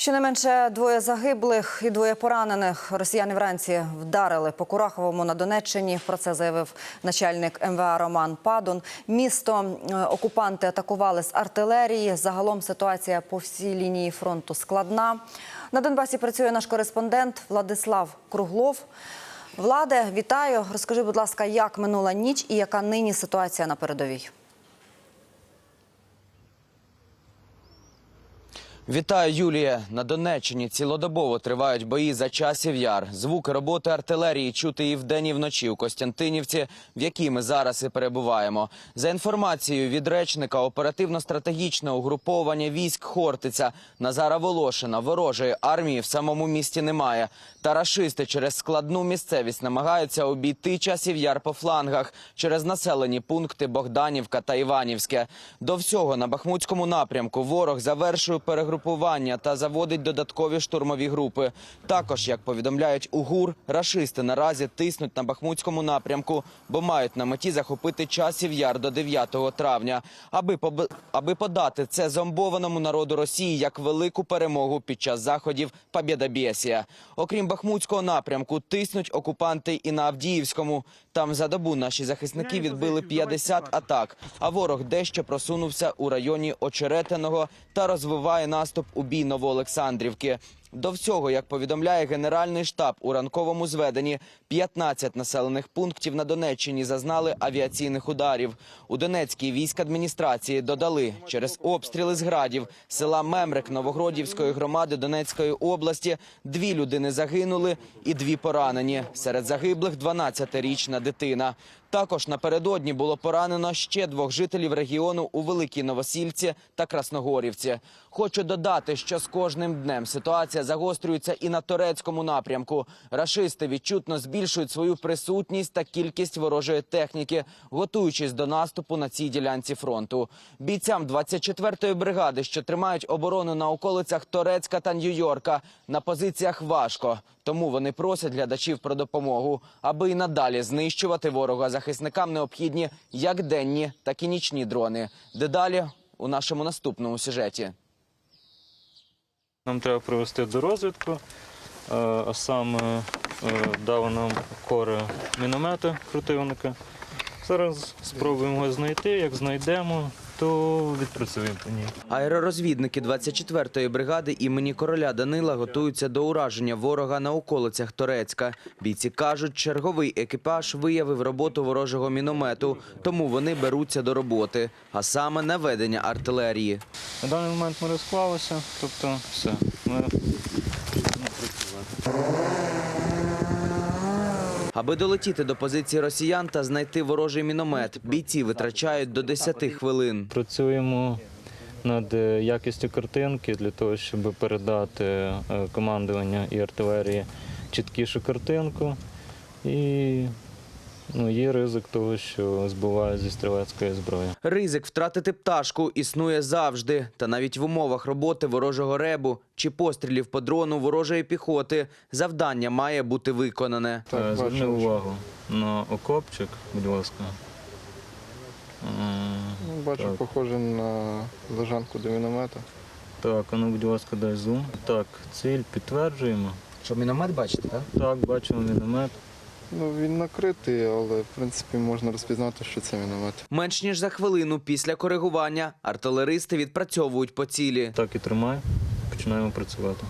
Щонайменше двоє загиблих і двоє поранених. Росіяни вранці вдарили по Кураховому на Донеччині. Про це заявив начальник МВА Роман Падун. Місто е, окупанти атакували з артилерії. Загалом ситуація по всій лінії фронту складна. На Донбасі працює наш кореспондент Владислав Круглов. Владе, вітаю. Розкажи, будь ласка, як минула ніч і яка нині ситуація на передовій? Вітаю, Юлія. На Донеччині цілодобово тривають бої за часів яр. Звуки роботи артилерії чути і вдень, і вночі у Костянтинівці, в якій ми зараз і перебуваємо. За інформацією від речника оперативно-стратегічного угруповання військ Хортиця Назара Волошина, ворожої армії в самому місті немає. Та рашисти через складну місцевість намагаються обійти часів яр по флангах через населені пункти Богданівка та Іванівське. До всього на Бахмутському напрямку ворог завершує перегрупування та заводить додаткові штурмові групи. Також, як повідомляють у ГУР, рашисти наразі тиснуть на Бахмутському напрямку, бо мають на меті захопити часів яр до 9 травня, аби поб- аби подати це зомбованому народу Росії як велику перемогу під час заходів Побєдобєсія. Окрім Бахмутського напрямку, тиснуть окупанти і на Авдіївському. Там за добу наші захисники відбили 50 атак, а ворог дещо просунувся у районі Очеретиного та розвиває наступ у бій Новоолександрівки. До всього, як повідомляє Генеральний штаб, у ранковому зведенні 15 населених пунктів на Донеччині зазнали авіаційних ударів. У Донецькій військ адміністрації додали через обстріли з градів села Мемрик Новогродівської громади Донецької області дві людини загинули і дві поранені. Серед загиблих 12-річна дитина. Також напередодні було поранено ще двох жителів регіону у Великій Новосільці та Красногорівці. Хочу додати, що з кожним днем ситуація загострюється і на турецькому напрямку. Рашисти відчутно збільшують свою присутність та кількість ворожої техніки, готуючись до наступу на цій ділянці фронту. Бійцям 24-ї бригади, що тримають оборону на околицях Торецька та Нью-Йорка, на позиціях важко. Тому вони просять глядачів про допомогу, аби і надалі знищувати ворога. Захисникам необхідні як денні, так і нічні дрони. Дедалі у нашому наступному сюжеті. Нам треба привести до розвідку, е, а саме е, дав нам кори міномета противника. Зараз спробуємо його знайти. Як знайдемо, то відпрацюємо по ній. Аеророзвідники 24-ї бригади імені короля Данила готуються до ураження ворога на околицях Торецька. Бійці кажуть, черговий екіпаж виявив роботу ворожого міномету, тому вони беруться до роботи, а саме наведення артилерії. На даний момент ми розклалися, тобто все. Ми працювати. Аби долетіти до позиції росіян та знайти ворожий міномет, бійці витрачають до 10 хвилин. Працюємо над е, якістю картинки для того, щоб передати е, командування і артилерії чіткішу картинку. І ну, є ризик того, що збувають зі стрілецької зброї. Ризик втратити пташку існує завжди, та навіть в умовах роботи ворожого ребу чи пострілів по дрону ворожої піхоти завдання має бути виконане. Так, Так, Зверни увагу на окопчик, будь ласка. Ну, Бачу, Так. похоже на лежанку до міномета. Так, а ну, будь ласка, дай зум. Так, ціль підтверджуємо. Що міномет бачите, так? Так, бачимо міномет. Ну, він накритий, але в принципі можна розпізнати, що це міномет. Менш ніж за хвилину після коригування артилеристи відпрацьовують по цілі. Так і тримай. Починаємо працювати.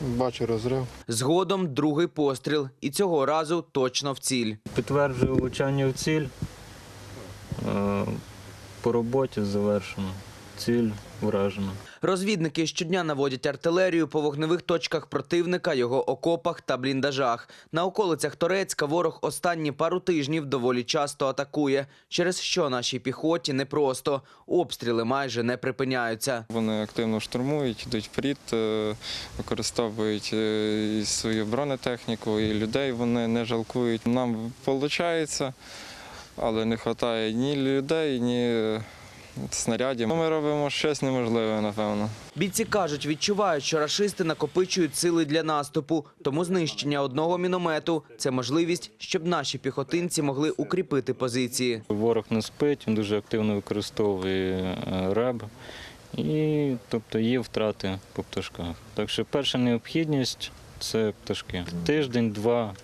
Бачу розрив. Згодом другий постріл, і цього разу точно в ціль. Підтверджую влучання в ціль. Е, По роботі завершено. Ціль вражена. Розвідники щодня наводять артилерію по вогневих точках противника, його окопах та бліндажах. На околицях Торецька ворог останні пару тижнів доволі часто атакує, через що нашій піхоті непросто. Обстріли майже не припиняються. Вони активно штурмують, йдуть вперед, е, використовують е, і свою бронетехніку, і людей вони не жалкують. Нам виходить, але не вистачає ні людей, ні снарядів. Ми робимо щось неможливе, напевно. Бійці кажуть, відчувають, що рашисти накопичують сили для наступу, тому знищення одного міномету це можливість, щоб наші піхотинці могли укріпити позиції. Ворог не спить, він дуже активно використовує е, реб І тобто є втрати по пташках. Так що перша необхідність це пташки. Тиждень-два.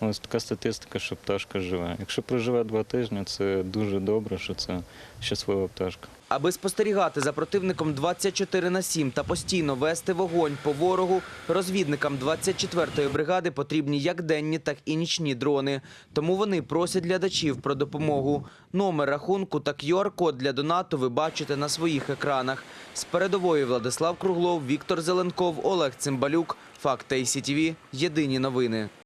Ось така статистика, що пташка живе. Якщо проживе два тижні, це дуже добре, що це щаслива пташка. Аби спостерігати за противником 24 на 7 та постійно вести вогонь по ворогу, розвідникам 24-ї бригади потрібні як денні, так і нічні дрони. Тому вони просять глядачів про допомогу. Номер рахунку та QR-код для донату ви бачите на своїх екранах. З передової Владислав Круглов, Віктор Зеленков, Олег Цимбалюк. Факт ТСТВ. Єдині новини.